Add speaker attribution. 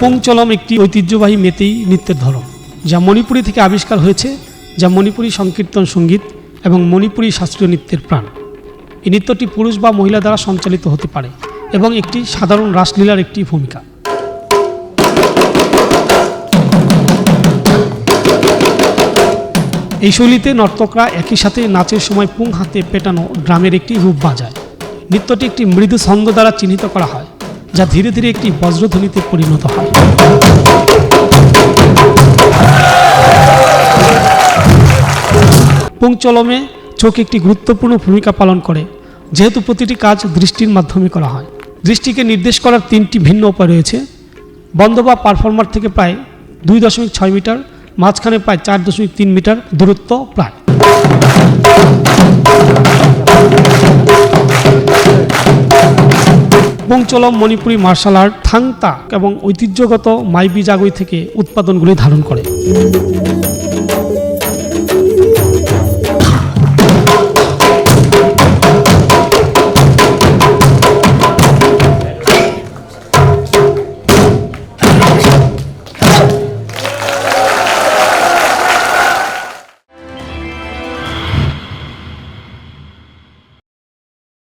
Speaker 1: পুংচলম একটি ঐতিহ্যবাহী মেতেই নৃত্যের ধরন, যা মণিপুরি থেকে আবিষ্কার হয়েছে, যা মণিপুরি সংকীর্তন সংগীত এবং মণিপুরি শাস্ত্রীয় নৃত্যের প্রাণ। এই নৃত্যটি পুরুষ বা মহিলা দ্বারা সঞ্চালিত হতে পারে এবং একটি সাধারণ রাসলীলার একটি ভূমিকা। এই শৈলীতে নর্তকরা একই সাথে নাচের সময় পুং হাতে পেটানো ড্রামের একটি রূপ বাজায়। নৃত্যটি একটি মৃদু ছন্দ দ্বারা চিহ্নিত করা হয়। যা ধীরে ধীরে একটি বজ্রধ্বনিতে পরিণত হয়। পুংচলমে চোখ একটি গুরুত্বপূর্ণ ভূমিকা পালন করে, যেহেতু প্রতিটি কাজ দৃষ্টির মাধ্যমে করা হয়। দৃষ্টিকে নির্দেশ করার তিনটি ভিন্ন উপায় রয়েছে। বন্ধ বা পারফর্মার থেকে প্রায় দুই দশমিক ছয় মিটার, মাঝখানে প্রায় চার দশমিক তিন মিটার দূরত্ব প্রায়। পুংচলম মণিপুরি মার্শাল আর্ট থাংতা এবং ঐতিহ্যগত মাইবি জাগুই থেকে উৎপাদনগুলি ধারণ করে।